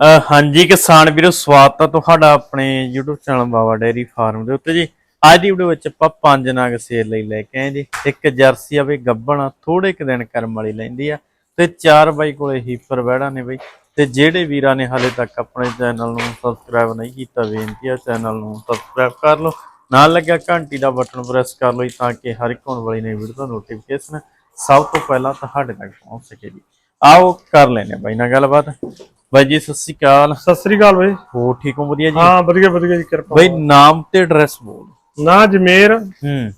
ਹਾਂਜੀ, ਕਿਸਾਨ ਵੀਰੋ, ਸਵਾਗਤ ਹੈ ਤੁਹਾਡਾ ਆਪਣੇ YouTube channel Baba dairy farm ਦੇ ਉੱਤੇ ਜੀ। ਅੱਜ ਦੀ ਵੀਡੀਓ ਵਿੱਚ ਆਪਾਂ ਪੰਜ ਨਗ ਸੇਲ ਲਈ ਲੈ ਕੇ ਆਏ ਜੀ। ਇੱਕ ਜਰਸੀ ਆ ਬਈ, ਗੱਬਣ ਥੋੜੇ ਕੁ ਦਿਨ ਕਰਮ ਵਾਲੀ ਲੈਂਦੀ ਆ। ਤੇ ਚਾਰ ਬਾਈ ਕੋਲੇ ਹੀਪਰ ਵਹਿੜਾ ਨੇ ਬਈ। ਤੇ ਜਿਹੜੇ ਵੀਰਾਂ ਨੇ ਹਾਲੇ ਤੱਕ ਆਪਣੇ ਚੈਨਲ ਨੂੰ ਸਬਸਕ੍ਰਾਈਬ ਨਹੀਂ ਕੀਤਾ, ਬੇਨਤੀ ਆ ਚੈਨਲ ਨੂੰ ਸਬਸਕ੍ਰਾਈਬ ਕਰ ਲਓ। ਨਾਲ ਲੱਗਿਆ ਘੰਟੀ ਦਾ ਬਟਨ ਪ੍ਰੈਸ ਕਰ ਲਓ ਤਾਂ ਕਿ ਹਰ ਇੱਕ ਆਉਣ ਵਾਲੀ ਨਵੀਂ ਵੀਡੀਓ ਦਾ ਨੋਟੀਫਿਕੇਸ਼ਨ ਸਭ ਤੋਂ ਪਹਿਲਾਂ ਤੁਹਾਡੇ ਤੱਕ ਪਹੁੰਚ ਸਕੇ ਜੀ। ਆਓ, ਕਰ ਲੈਨੇ ਬਾਈ ਨਾਲ ਗੱਲਬਾਤ। ਬਾਈ ਜੀ ਸਤਿ ਸ਼੍ਰੀ ਅਕਾਲ। ਸਤਿ ਸ੍ਰੀ ਅਕਾਲ ਬਈ। ਹੋ ਠੀਕ ਹੋ ਵਧੀਆ ਜੀ? ਹਾਂ ਵਧੀਆ ਵਧੀਆ ਜੀ ਕਿਰਪਾ। ਬਈ ਨਾਮ ਤੇ ਐਡਰੈਸ ਬੋਲ। ਨਾ ਜਮੇਰ ਹੂੰ।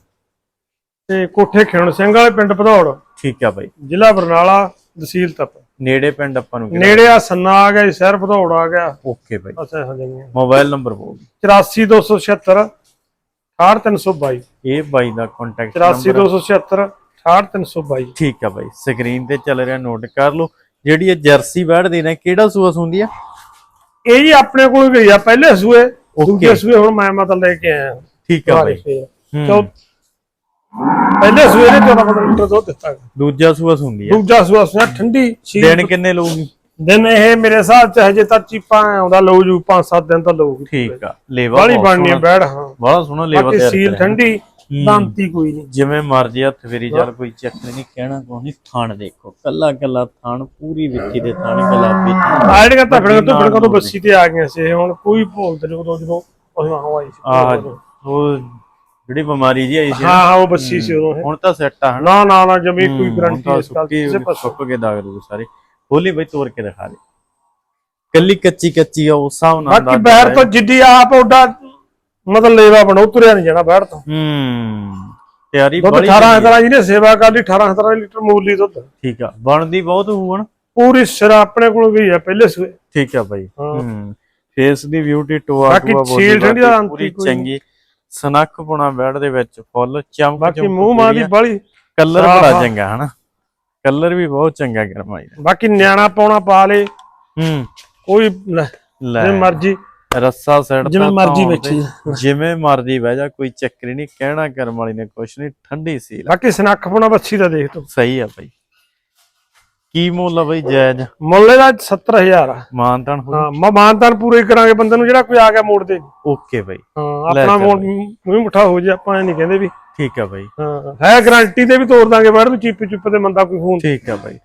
ਤੇ ਕੋਠੇ ਖੇਣ ਸਿੰਘ ਵਾਲੇ ਪਿੰਡ ਭਦੌੜ। ਠੀਕ ਆ ਬਾਈ। ਜ਼ਿਲ੍ਹਾ ਬਰਨਾਲਾ ਤਹਿਸੀਲ ਤਪ। ਨੇੜੇ ਪਿੰਡ ਆਪਾਂ ਨੂੰ ਨੇੜੇ ਆ ਸੰਨਾ ਆ ਗਿਆ ਸ਼ਹਿਰ ਭਦੌੜ ਆ ਗਿਆ। ਓਕੇ ਬਾਈ। ਅੱਛਾ ਹੋ ਜਾਈਆਂ ਮੋਬਾਈਲ ਨੰਬਰ ਬੋਲ। 84276 68322 ਇਹ ਬਾਈ ਦਾ ਕੰਟੈਕਟ ਨੰਬਰ 84276 68322 ਠੀਕ ਆ ਬਾਈ। ਸਕਰੀਨ ਤੇ ਚੱਲ ਰਿਹਾ ਨੋਟ ਕਰ ਲਓ। ਜਿਹੜੀ ਇਹ ਜਰਸੀ ਬੈਠਦੀ ਨੇ ਕਿਹੜਾ ਸੂਆ ਹੁੰਦੀ ਆ? ਇਹ ਜੀ ਆਪਣੇ ਕੋਲ ਗਈ ਆ ਪਹਿਲੇ ਸੂਏ. ਦੂਜੇ ਸੂਏ ਹੁਣ ਮੈਂ ਮਤਲਬ ਲੈ ਕੇ ਆਇਆ। ਠੀਕ ਆ ਬਾਈ। ਚੌ ਪਹਿਲੇ ਸੂਏ ਨੇ 14 15 ਲੀਟਰ ਦੁੱਧ ਦਿੱਤਾ। ਦੂਜਾ ਸੂਆ ਹੁੰਦੀ ਆ। ਦੂਜਾ ਸੂਆ ਸੂਆ ਠੰਡੀ ਦਿਨ ਕਿੰਨੇ ਲਊਗੀ? ਦਿਨ ਇਹ ਮੇਰੇ ਹਿਸਾਬ ਚ ਹਜੇ ਤਾਂ ਚੀਪਾ ਆਉਂਦਾ ਲਊ ਜੂ 5-7 ਦਿਨ ਤਾਂ ਲਊਗੀ। ਠੀਕ ਆ। ਲੇਵਾ ਬਾਲੀ ਬਣਨੀ ਬੈੜ ਹਾਂ। ਬੜਾ ਸੋਹਣਾ ਲੇਵਾ ਤਿਆਰ ਸੀਲ ਠੰਡੀ ਦਾਂਤੀ ਕੋਈ ਨਹੀਂ। ਜਿਵੇਂ ਮਰਜ਼ੀ ਹੱਥ ਫੇਰੀ ਚੱਲ ਕੋਈ ਚੱਕਰ ਨਹੀਂ ਕਹਿਣਾ ਕੋਈ ਨਹੀਂ ਥਣ ਦੇਖੋ। ਕੱਲਾ ਕੱਲਾ ਥਣ ਪੂਰੀ ਵਿੱਥੀ ਦੇ ਥਣ ਗੁਲਾਬੀ ਥਣ। ਆ ਜਿਹੜੀਆਂ ਧੱਫੜੀਆਂ ਧੁੱਫੜੀਆਂ ਤੋਂ ਬੱਸੀ ਤੇ ਆ ਗਈਆਂ ਸੀ ਹੁਣ ਕੋਈ ਭੋਲਦੇ ਨਹੀਂ ਉਦੋਂ ਜਦੋਂ ਅਸੀਂ ਆਉਂ ਆਈ ਸੀ। ਆਹ ਉਹ ਜਿਹੜੀ ਬਿਮਾਰੀ ਜੀ ਆਈ ਸੀ ਹਾਂ ਹਾਂ ਉਹ ਬੱਸੀ ਸੀ ਉਦੋਂ। ਹੁਣ ਤਾਂ ਸੈੱਟ ਆ ਨਾ ਨਾ ਨਾ ਜਮੀ ਕੋਈ ਗਰੰਟੀ ਤਾਂ ਇਸ ਗੱਲ ਕਿਸੇ ਪਾਸੇ। ਸੁੱਕ ਕੇ ਦਾਗ ਦੂ ਸਾਰੇ। ਹੋਲੀ ਬਈ ਤੋੜ ਕੇ ਦਿਖਾ ਦੇ। ਕੱਲੀ ਕੱਚੀ ਕੱਚੀ ਆ ਉਸ ਹਿਸਾਬ ਨਾਲ ਬਾਕੀ ਹੈ। ਤੋਂ ਜਿੱਡੀ ਆਪ ਓਡਾ ਮਤਲਬ ਲੇਵਾ ਬਣੋ ਤੁਰਿਆ ਨਹੀਂ ਜਾਣਾ ਬੈਰ ਤੋਂ। ਹੂੰ ਤਿਆਰੀ ਦੁੱਧ ਬੜੀ 18 ਤਰ੍ਹਾਂ ਜਿਹਨੇ ਸੇਵਾ ਕਰ ਲਈ 18 17 ਲੀਟਰ ਮੂਲੀ ਦੁੱਧ। ਠੀਕ ਆ ਬਣਦੀ ਬਹੁਤ ਹੋਣ ਪੂਰੀ ਸਿਰ ਆਪਣੇ ਕੋਲ ਗਈ ਆ ਪਹਿਲੇ ਸੂਏ ਠੀਕ ਆ ਬਾਈ। ਹਾਂ। ਫੇਸ ਦੀ ਬਿਊਟੀ ਟੋਆ ਟੋਆ ਅੰਤ ਪੂਰੀ ਚੰਗੀ। ਸਨੱਖ ਪੁਣਾ ਬੈਡ ਦੇ ਵਿੱਚ ਫੁੱਲ ਚਮਕ ਬਾਕੀ ਮੂੰਹ ਮਾਂ ਦੀ। ਬਾਲੀ। ਕਲਰ ਬੜਾ। ਚੰਗਾ ਹਨਾ। ਕਲਰ ਵੀ ਬਹੁਤ ਚੰਗਾ ਗਰਮਾਈ ਦਾ ਬਾਕੀ ਨਿਆਣਾ ਪਾਉਣਾ ਪਾ ਲੇ। ਹੂੰ। ਕੋਈ ਲੈ, ਮਰਜ਼ੀ। ਰੱਸਾ ਸੈੱਟ ਜਿਵੇਂ ਮਰਜ਼ੀ ਬੈਠੀ ਜਿਵੇਂ ਮਰਜ਼ੀ ਬਹਿ ਜਾ ਕੋਈ ਚੱਕਰ ਨਹੀਂ ਕਹਿਣਾ ਕਰਮ ਵਾਲੀ ਨੇ ਕੁਛ ਨਹੀਂ ਠੰਡੀ ਸੀ ਬਾਕੀ ਸਨੱਖ ਪਾਉਣਾ ਬੱਸੀ ਦਾ ਦੇਖ ਤੂੰ। ਸਹੀ ਆ ਬਾਈ। ਕੀ ਮੁੱਲ ਆ ਬਾਈ ਜਾਇਜ਼? ਮੁੱਲੇ ਦਾ 70000 ਆ। ਮਾਨਤਨ ਹੋ ਹਾਂ ਮੈਂ ਮਾਨਤਾਨ ਪੂਰੇ ਕਰਾਂਗੇ ਬੰਦੇ ਨੂੰ ਜਿਹੜਾ ਕੋਈ ਆ ਗਿਆ ਮੋੜ ਦੇ। ਓਕੇ ਬਾਈ। ਹਾਂ ਆਪਣਾ ਮੋੜ ਮੂੰਹ ਮੁੱਠਾ ਹੋ ਜੇ ਆਪਾਂ ਨਹੀਂ ਕਹਿੰਦੇ ਵੀ। ਠੀਕ ਆ ਬਾਈ। ਹਾਂ ਹੈ ਗਾਰੰਟੀ ਤੇ ਵੀ ਤੋੜ ਦਾਂਗੇ ਬਾਹਰ ਨੂੰ ਚੀਪ ਚੁੱਪ ਤੇ ਮੰਦਾ ਕੋਈ ਫੋਨ। ਠੀਕ ਆ ਬਾਈ।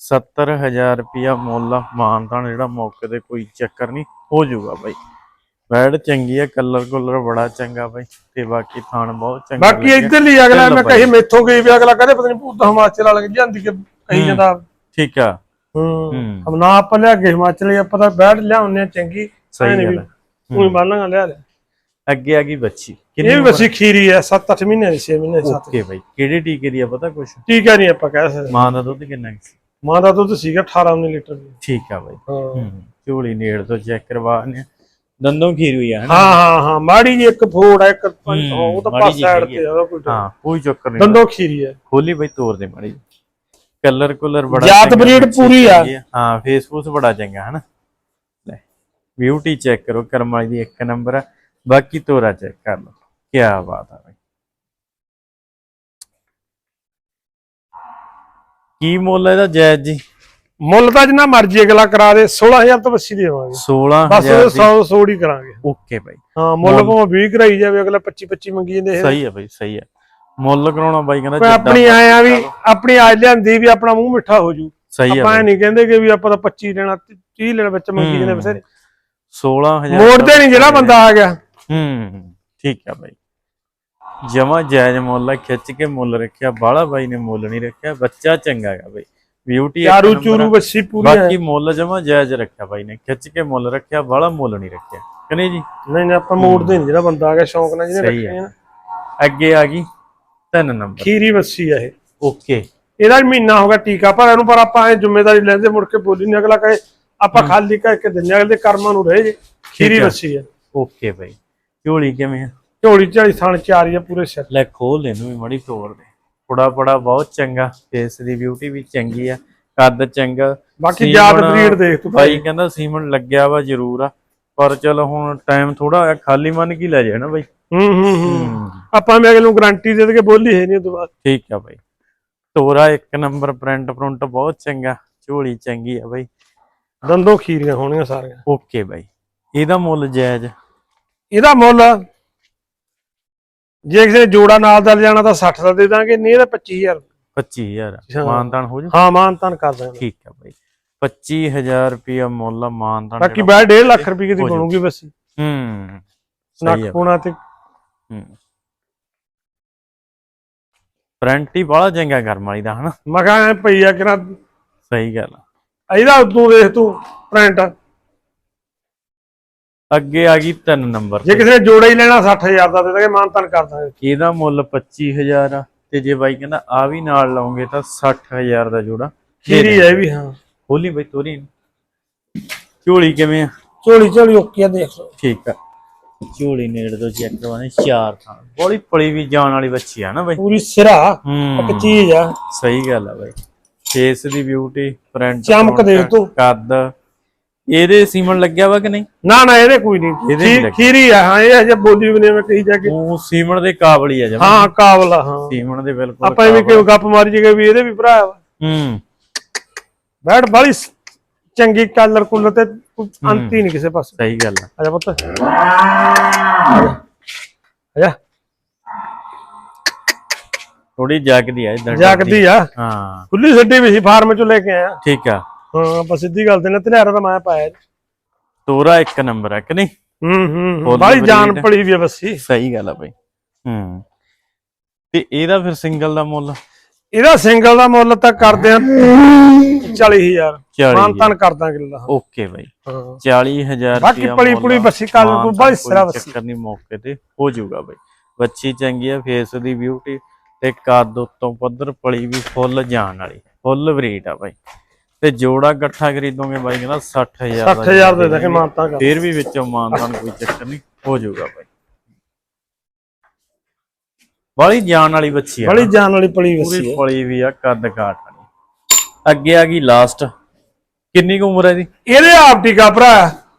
70000 ਰੁਪਿਆ ਮੁੱਲ ਆ। ਮਾਨਤਨ ਜਿਹੜਾ ਮੌਕੇ ਤੇ ਕੋਈ ਚੱਕਰ ਨਹੀਂ ਹੋ ਜਾਊਗਾ ਬਾਈ। ਬੈਡ ਚੰਗੀ ਆ ਕਲਰ ਕੁਲਰ ਬੜਾ ਚੰਗਾ ਬਾਈ ਤੇ ਬਾਕੀ ਥਾਣ ਬਹੁਤ ਚੰਗਾ ਬਾਕੀ। ਇੱਧਰ ਲਈ ਅਗਲਾ ਮੈਂ। ਕਹੀ ਮੈਥੋਂ ਗਈ ਵੀ ਅਗਲਾ ਕਹਦੇ ਪਤਾ ਨਹੀਂ ਭੂਤ ਹਿਮਾਚਲ ਵਾਲਾ ਜਾਂਦੀ ਕਿ ਕਹੀ ਜਾਂਦਾ। ਠੀਕ ਆ। ਹਮ ਨਾ ਆਪਾਂ ਲਿਆ ਕੇ ਹਿਮਾਚਲ ਆਪਾਂ ਤਾਂ ਬੈਠ ਲਿਆਉਂਦੇ ਆ ਚੰਗੀ। ਸਹੀ ਗੱਲ ਉਹੀ ਬੰਨਾਂਗਾ ਲਿਆ ਲਿਆ ਅੱਗੇ ਆ ਗਈ ਬੱਚੀ। ਇਹ ਵੀ ਵਸੀ ਖੀਰੀ ਹੈ 7-8 ਮਹੀਨੇ ਦੀ 6 ਮਹੀਨੇ ਦੀ 7 ਓਕੇ ਬਾਈ। ਕਿਹੜੇ ਟੀਕੇ ਦੀ ਆ ਪਤਾ ਕੁਛ? ਹੈ ਨਹੀਂ ਆਪਾਂ ਕਹਿ ਸਕਦੇ। ਮਾਂ ਦਾ ਦੁੱਧ ਕਿੰਨਾ ਸੀ? ਮਾਂ ਦਾ ਦੁੱਧ ਸੀਗਾ 18 19 ਲੀਟਰ ਦੀ। ਠੀਕ ਆ ਬਾਈ। ਹਾਂ। ਝੋਲੀ ਨੇੜ ਤੋਂ ਚੈੱਕ ਕਰਵਾਣੇ ਦੰਦੋਂ ਖੀਰ ਹੋਈ ਆ ਹਾਂ ਹਾਂ ਹਾਂ। ਮਾੜੀ ਜੀ ਇੱਕ ਫੋੜ ਹੈ ਇੱਕ ਪੰਜ ਉਹ ਤਾਂ ਪਾਸ ਸਾਈਡ ਤੇ ਆ ਕੋਈ ਹਾਂ ਕੋਈ ਚੱਕਰ ਨਹੀਂ। ਦੰਦੋ ਖੀਰੀ ਹੈ ਖੋਲੀ ਬਈ ਤੋਰ ਦੇ ਮਾੜੀ ਕਲਰ ਕੁਲਰ ਬੜਾ ਜਾਤ ਬੱਚੀ ਪੂਰੀ ਆ। ਹਾਂ ਫੇਸਬੁੱਕ ਬੜਾ ਚੰਗਾ ਹਨਾ? ਲੈ ਬਿਊਟੀ ਚੈੱਕ ਕਰੋ ਕਰਮਾਈ ਦੀ ਇੱਕ ਨੰਬਰ ਆ। ਬਾਕੀ ਤੋਰਾ ਚੈੱਕ ਕਰ ਲਓ। ਕੀ ਬਾਤ ਆ ਬਈ। ਕੀ ਮੁੱਲ ਹੈ ਇਹਦਾ ਜਾਇਜ਼ ਜੀ? ਮੁੱਲ ਤਾਂ ਜਿੰਨਾ ਮਰਜ਼ੀ ਅਗਲਾ ਕਰਾ ਦੇ 16000 ਤੋਂ ਬੱਸੀ ਦੇਵਾਂਗੇ 16000 ਬਸ ਦੀ। 100 ਸੋੜੀ ਕਰਾਂਗੇ। ਓਕੇ ਬਾਈ। ਹਾਂ ਮੁੱਲ ਭਾਵੇਂ 20 ਕਰਾਈ ਜਾਵੇ ਅਗਲਾ 25 25 ਮੰਗੀ ਜਾਂਦੇ ਸਹੀ ਹੈ ਬਾਈ ਸਹੀ ਹੈ। ਮੁੱਲ ਕਰਾਉਣਾ ਬਾਈ ਕਹਿੰਦਾ ਆਪਣੀ ਜਿੱਦਾਂ ਆਏ ਆ ਵੀ ਆਪਣੀ ਆ ਲਿਆਂਦੀ ਵੀ ਆਪਣਾ ਮੂੰਹ ਮਿੱਠਾ ਹੋ ਜੂ। ਸਹੀ ਹੈ ਆਪਾਂ ਨਹੀਂ ਕਹਿੰਦੇ ਕਿ ਵੀ ਆਪਾਂ ਤਾਂ 25 ਲੈਣਾ 30 ਲੈਣਾ ਵਿੱਚ ਮੰਗੀ ਜਾਂਦੇ ਬਸੇਰੇ 16000 ਮੋੜਦੇ ਨਹੀਂ ਜਿਹੜਾ ਬੰਦਾ ਆ ਗਿਆ। ਹੂੰ ਠੀਕ ਆ ਬਾਈ। ਜਮਾ ਜਾਇਜ਼ ਮੁੱਲ ਆ ਖਿੱਚ ਕੇ ਮੁੱਲ ਰੱਖਿਆ ਬਾਲਾ ਬਾਈ ਨੇ ਮੁੱਲ ਨਹੀਂ ਰੱਖਿਆ ਬੱਚਾ ਚੰਗਾ ਹੈਗਾ ਬਾਈ। ਬਿਊਟੀ ਚਾਰੂ ਚੂਰੂ ਬੱਸੀ ਪੂਰੀ ਹੈ ਬਾਕੀ ਮੁੱਲ ਜਮਾ ਜਾਇਜ਼ ਰੱਖਿਆ ਬਾਈ ਨੇ ਖਿੱਚ ਕੇ ਮੁੱਲ ਰੱਖਿਆ ਬਾਲਾ ਮੁੱਲ ਨਹੀਂ ਰੱਖਿਆ। ਕਨੇ ਜੀ? ਨਹੀਂ ਨਹੀਂ ਆਪਾਂ ਮੋੜਦੇ ਨਹੀਂ ਜਿਹੜਾ ਬੰਦਾ ਆ ਗਿਆ ਸ਼ੌਂਕ ਨਾਲ ਜਿਹਨੇ ਰੱਖੇ। ਆ ਅੱਗੇ ਆ ਗਈ ਤਿੰਨ ਨੰਬਰ ਖੀਰੀ ਬੱਸੀ ਆ ਇਹ। ਓਕੇ। ਇਹਦਾ ਮਹੀਨਾ ਹੋ ਗਿਆ ਟੀਕਾ ਪਰ ਇਹਨੂੰ ਪਰ ਆਪਾਂ ਇਹ ਜ਼ਿੰਮੇਵਾਰੀ ਲੈਂਦੇ ਮੁੜ ਕੇ ਬੋਲੀ ਨਹੀਂ ਅਗਲਾ ਕਹੇ ਆਪਾਂ ਖਾਲੀ ਕਹਿ ਕੇ ਦਿੰਦੇ ਆ, ਅਗਲੇ ਕਰਮਾਂ ਨੂੰ ਰਹੇ ਜੇ। ਖੀਰੀ। ਬੱਸੀ ਆ। ਓਕੇ ਬਾਈ। ਝੋਲੀ ਕਿਵੇਂ ਆ? ਝੋਲੀ ਝਾਲੀ ਥਣ ਚਾਰੀ ਆ ਪੂਰੇ ਸਿਰ। ਲੈ ਖੋਲ ਇਹਨੂੰ ਵੀ ਮੜੀ ਤੋੜ ਦੇ। ਫੁੜਾ ਫੜਾ ਬਹੁਤ ਚੰਗਾ ਫੇਸ ਦੀ ਬਿਊਟੀ ਵੀ ਚੰਗੀ ਆ ਕੱਦ ਚੰਗਾ। ਬਾਕੀ ਜਾਤ ਬਰੀਡ ਦੇਖ ਤੂੰ ਬਾਈ ਕਹਿੰਦਾ ਸੀਮਨ ਲੱਗਿਆ ਵਾ ਜ਼ਰੂਰ ਆ ਪਰ ਚਲੋ ਹੁਣ ਟਾਈਮ ਥੋੜਾ ਹੋਇਆ ਖਾਲੀ ਮੰਨ ਕੀ ਲੈ ਜਾਣਾ ਬਾਈ। ਹੂੰ ਹੂੰ ਹੂੰ। ਆਪਾਂ ਮੈਂ ਅਗਲੇ ਨੂੰ ਗਾਰੰਟੀ ਦੇ ਦੇ ਕੇ ਬੋਲੀ ਹੈ ਨਹੀਂ ਉਹ ਤੋਂ ਬਾਅਦ। ਠੀਕ ਆ ਬਾਈ। ਤੋਰਾ ਇੱਕ ਨੰਬਰ ਪ੍ਰਿੰਟ ਪ੍ਰਿੰਟ ਬਹੁਤ ਚੰਗਾ ਝੋਲੀ ਚੰਗੀ ਆ ਬਾਈ। ਦੰਦੋਂ ਖੀਰੀਆਂ ਹੋਣੀਆਂ ਸਾਰੀਆਂ। ਓਕੇ ਬਾਈ। ਇਹਦਾ ਮੁੱਲ ਜਾਇਜ਼? ਇਹਦਾ ਮੁੱਲ ਜੇ ਕਿਸੇ ਨੇ ਜੋੜਾ ਨਾਲ ਦਾ ਲਿਜਾਣਾ ਤਾਂ 60 ਦਾ ਦੇ ਦਾਂਗੇ ਨਹੀਂ ਇਹਦਾ 25000 25000 ਹਾਂ। ਮਾਨਤਾਨ ਹੋ ਜੂ? ਹਾਂ ਮਾਨਤਾਨ ਕਰ ਦਾਂਗੇ। ਠੀਕ ਆ ਬਾਈ। 25000 ਰੁਪਿਆ ਮੁੱਲ ਮਾਨਤਾਨ ਬਾਕੀ ਬਾਹਰ 1.5 ਲੱਖ ਰੁਪਏ ਦੀ ਹੋ। ਬਣੂਗੀ ਬਸ। ਹੂੰ। ਨੱਕ ਕੋਣਾ ਤੇ। ਹੂੰ। ਫਰੰਟੀ ਬੜਾ ਚੰਗਾ ਕਰਮ ਵਾਲੀ ਦਾ ਹਨਾ? ਮੈਂ ਕਿਹਾ ਐਂ ਪਈ ਆ ਕਿਰਾ ਸਹੀ ਗੱਲ। ਇਹਦਾ ਤੂੰ ਦੇਖ ਤੂੰ ਪ੍ਰਿੰਟ ਅੱਗੇ ਆ ਗਈ ਤਿੰਨ ਨੰਬਰ ਜੇ ਕਿਸੇ ਨੇ ਜੋੜਾ ਹੀ ਲੈਣਾ 60000 ਦਾ ਦੇ ਦਾਂਗੇ ਮਾਨਤਾਨ ਕਰ ਦਾਂਗੇ ਇਹਦਾ ਮੁੱਲ 25000 ਆ। ਤੇ ਜੇ ਬਾਈ ਕਹਿੰਦਾ ਆ ਵੀ ਨਾਲ ਲਾਉਂਗੇ ਤਾਂ 60000 ਦਾ ਜੋੜਾ ਖੀਰੀ ਹੈ ਵੀ ਹਾਂ। ਹੋਲੀ ਬਈ ਤੋਰੀ ਝੋਲੀ ਕਿਵੇਂ ਆ? ਝੋਲੀ ਝੋਲੀ ਓਕੇ ਆ ਦੇਖ ਲਓ। ਠੀਕ ਆ। ਝੋਲੀ ਨੇੜ ਤੋਂ ਚੈੱਕ ਕਰਵਾਣੇ ਚਾਰ ਥਾਂ। ਬੋਲੀ ਪਲੀ ਵੀ ਜਾਣ ਵਾਲੀ ਬੱਚੀ ਆ ਨਾ ਬਾਈ। ਪੂਰੀ ਸਿਰਾ ਇੱਕ ਚੀਜ਼ ਆ। ਸਹੀ ਗੱਲ ਆ ਬਾਈ। ਫੇਸ ਦੀ ਬਿਊਟੀ ਫਰੰਟ ਚਮਕ ਦੇਖ ਤੂੰ। ਕੱਦ। ਇਹਦੇ ਸੀਮਨ ਲੱਗਿਆ ਵਾ ਕਿ ਨਹੀਂ? ਨਾ ਨਾ ਇਹਦੇ ਕੋਈ ਨਹੀਂ। ਇਹਦੇ ਨਹੀਂ ਲੱਗੇ। ਖੀਰੀ ਆ ਹਾਂ ਇਹ ਹਜੇ ਬੋਲੀ ਵੀ ਨਹੀਂ ਮੈਂ ਕਹੀ ਜਾ ਕੇ। ਉਹ ਸੀਮਨ ਦੇ ਕਾਬਲ ਹੀ ਆ ਜਮਾ। ਹਾਂ ਕਾਬਲ ਆ ਹਾਂ। ਸੀਮਨ ਦੇ ਬਿਲਕੁਲ ਆਪਾਂ ਐਵੇਂ ਕਿਉਂ ਗੱਪ ਮਾਰੀ ਜੀਗੇ ਵੀ ਇਹਦੇ ਵੀ ਭਰਾ ਵਾ? ਹੂੰ। ਬੈਠ ਬਾਲੀ ਸ- ਚੰਗੀ ਕਲਰ ਕੁਲਰ ਤੇ ਕੋਈ ਅੰਤ ਹੀ ਨਹੀਂ ਕਿਸੇ ਪਾਸੇ। ਸਹੀ ਗੱਲ ਆ। ਆਜਾ ਪੁੱਤ। ਆਜਾ ਥੋੜੀ ਜਾਗਦੀ ਆ ਇਦਾਂ ਜਾਗਦੀ ਆ। ਹਾਂ। ਖੁੱਲੀ ਛੱਡੀ ਵੀ ਸੀ ਫਾਰਮ ਚੋਂ ਲੈ ਕੇ ਆਇਆ। ਠੀਕ ਆ। ਹਾਂ ਬਸ ਸਿੱਧੀ ਗੱਲ ਤੇ ਨਾ ਤਨਿਆਰਾ ਤਾਂ ਮੈਂ ਪਾਇਆ ਤੋਰਾ ਇੱਕ ਨੰਬਰ ਆ ਕਿ ਨਹੀਂ? ਹੂੰ ਹੂੰ ਹੂੰ। ਬਾਲੀ ਜਾਨ। ਪੜੀ ਵੀ ਬੱਸੀ ਸਹੀ ਗੱਲ ਆ ਬਈ। ਹੂੰ। ਤੇ ਇਹਦਾ ਫਿਰ ਸਿੰਗਲ ਦਾ ਮੁੱਲ? ਇਹਦਾ ਸਿੰਗਲ ਦਾ ਮੁੱਲ ਤਾਂ ਕਰਦੇ ਆ 40000 40 ਮਾਨਤਾਨ ਕਰ ਦਾਂਗੇ ਲਾ ਓਕੇ ਬਾਈ। ਹਾਂ। 40000 ਬਾਕੀ ਪਲੀ ਪੁਲੀ। ਬੱਸੀ ਕੱਲ ਨੂੰ ਬੜੀ ਸਿਰਾ ਬੱਸੀ ਚੱਕਰ ਨਹੀਂ ਮੌਕੇ ਤੇ ਹੋ ਜਾਊਗਾ ਬਾਈ। ਬੱਚੀ ਚੰਗੀ ਆ ਫੇਸ ਦੀ ਬਿਊਟੀ ਤੇ ਕੱਦ ਉੱਤੋਂ ਪੱਧਰ ਪਲੀ ਵੀ ਫੁੱਲ ਜਾਣ ਵਾਲੀ। ਫੁੱਲ ਬਰੀਡ ਆ ਬਾਈ। ਤੇ ਜੋੜਾ ਇਕੱਠਾ ਖਰੀਦੋਗੇ ਬਾਈ ਕਹਿੰਦਾ 60000 ਦਾ 60000 ਦੇ ਦਾਂਗੇ ਮਾਨਤਾਨ ਕਰ। ਫਿਰ ਵੀ ਵਿੱਚੋਂ ਮਾਨਤਾਨ ਕੋਈ ਚੱਕਰ ਨਹੀਂ ਹੋ ਜਾਊਗਾ ਬਾਈ। ਬੜੀ ਜਾਨ ਵਾਲੀ ਬੱਚੀ ਆ ਬੜੀ ਜਾਨ ਵਾਲੀ ਪਲੀ ਬੱਸੀ ਪੂਰੀ ਪਲੀ ਵੀ ਆ ਕੱਦ ਕਾਠ ਵਾਲੀ। ਅੱਗੇ ਆ ਗਈ ਲਾਸਟ ਕਿੰਨੀ ਕੁ ਉਮਰ ਹੈ ਦੀ ਇਹਦੇ ਆਪ ਟੀਕਾ ਭਰਾ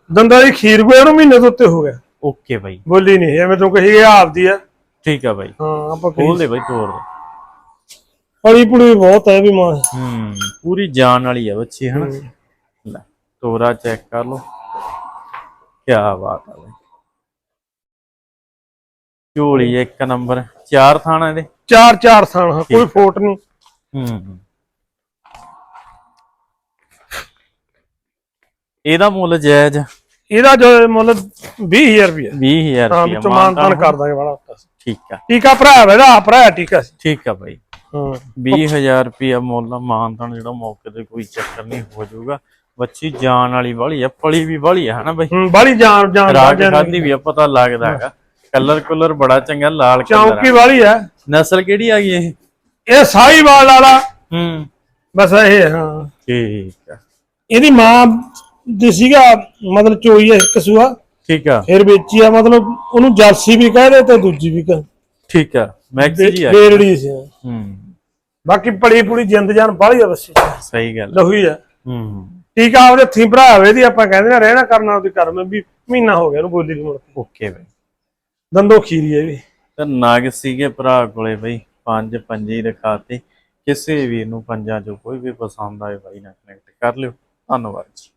ਦੰਦਾਂ ਦੀ ਖੀਰ ਕੋਈ ਉਹਨੂੰ ਮਹੀਨੇ ਤੋਂ ਉੱਤੇ ਹੋ ਗਿਆ। ਓਕੇ ਬਾਈ। ਬੋਲੀ ਨਹੀਂ ਐਵੇਂ ਤੂੰ ਕਹੀ ਇਹ ਆਪ ਦੀ ਆ ਠੀਕ ਆ ਬਾਈ। ਹਾਂ ਆਪਾਂ ਖੋਲ ਦੇ ਬਾਈ ਤੋੜ ਦੇ। ਪਲੀ ਪੁਲੀ ਬਹੁਤ ਹੈ ਵੀ ਮਾਂ। ਹੂੰ ਪੂਰੀ ਜਾਨ ਵਾਲੀ ਆ ਬੱਚੀ ਹਨਾ? ਲੈ ਤੋਰਾ ਚੈੱਕ ਕਰ ਲਓ। ਕੀ ਬਾਤ ਆ ਬਾਈ। ਝੋਲੀ ਇੱਕ ਨੰਬਰ ਚਾਰ ਥਾਣਾ ਇਹਦੇ? ਚਾਰ ਚਾਰ ਥਾਣ ਹਾਂ, ਕੋਈ ਫੋਟ ਨਹੀਂ। ਹੂੰ ਇਹਦਾ ਮੁੱਲ ਜਾਇਜ਼? ਇਹਦਾ ਜੋ ਮੁੱਲ 20000 ਰੁਪਏ 20000 ਹਾਂ ਰੁਪਏ ਵਿੱਚੋਂ ਮਾਨਤਾਨ ਕਰ ਦਾਂਗੇ ਵਾਲਾ ਠੀਕ ਆ। ਟੀਕਾ ਭਰਾ ਇਹਦਾ ਭਰਾ ਟੀਕਾ ਸੀ ਠੀਕ ਆ ਬਾਈ। ਹਾਂ। 20000 ਰੁਪਏ ਮੁੱਲ ਆ, ਮਾਨਤਾਨ ਜਿਹੜਾ ਮੌਕੇ ਤੇ ਕੋਈ ਚੱਕਰ ਨਹੀਂ ਹੋ ਜਾਊਗਾ। ਬੱਚੀ ਜਾਨ ਵਾਲੀ ਵਾਲੀ ਆ ਪਲੀ ਵੀ ਵਾਲੀ ਆ ਹਨਾ ਬਾਈ? ਜਾਨ ਜਾਨ ਰਾਗ ਜਾਨ। ਖਾਦੀ ਵੀ ਆ ਪਤਾ ਲੱਗਦਾ ਹੈਗਾ। ਕਲਰ ਕੁਲਰ ਬੜਾ ਚੰਗਾ ਲਾਲ ਕਲਰ ਚੌਂਕੀ ਵਾਲੀ ਹੈ ਨਸਲ ਕਿਹੜੀ ਆ ਗਈ ਇਹ? ਇਹ ਸਾਈਵਾਲ ਵਾਲਾ। ਹੂੰ। ਬਸ ਇਹ ਹਾਂ। ਠੀਕ ਆ। ਇਹਦੀ ਮਾਂ ਦੇ ਸੀਗਾ ਮਤਲਬ ਚੋਈ ਹੈ ਕਸੂਆ। ਠੀਕ ਆ। ਫਿਰ ਵੇਚੀ ਆ ਮਤਲਬ ਉਹਨੂੰ ਜਰਸੀ ਵੀ ਕਹਦੇ ਤੇ ਦੂਜੀ ਵੀ ਕਹ। ਠੀਕ ਆ ਮੈਕਸ ਜੀ ਆ ਬੇਰੜੀ ਸੀ ਹੂੰ। ਬਾਕੀ ਪੜੀ ਪੁੜੀ ਜਿੰਦ ਜਾਨ ਬਾਹਲੀ ਆ ਬੱਸੀ। ਸਹੀ ਗੱਲ। ਲਹੂਈ ਆ। ਹੂੰ। ਟੀਕਾ ਉਹਦੇ ਹੱਥੀਂ ਭਰਾਵੇ ਦੀ ਆਪਾਂ ਕਹਿੰਦੇ ਨਾ ਰਹਿਣਾ ਕਰਨਾ ਉਹਦੀ ਕਰਮ ਵੀ ਮਹੀਨਾ ਹੋ ਗਿਆ ਉਹਨੂੰ ਬੋਲੀ ਦੀ ਮੁੜ ਕੇ। ਓਕੇ ਬਾਈ। ਦੰਦੋ ਖੀਰੀ ਹੈ ਵੀ। ਤੇ ਨਗ ਸੀਗੇ ਭਰਾ ਕੋਲੇ ਬਈ ਪੰਜ ਪੰਜੇ ਰਖਾਤੇ। ਕਿਸੇ ਵੀਰ ਨੂੰ ਪੰਜਾਂ ਚੋਂ ਕੋਈ ਵੀ ਪਸੰਦ ਆਏ ਬਾਈ ਨਾਲ ਕਨੈਕਟ ਕਰ ਲਿਓ। ਧੰਨਵਾਦ ਜੀ।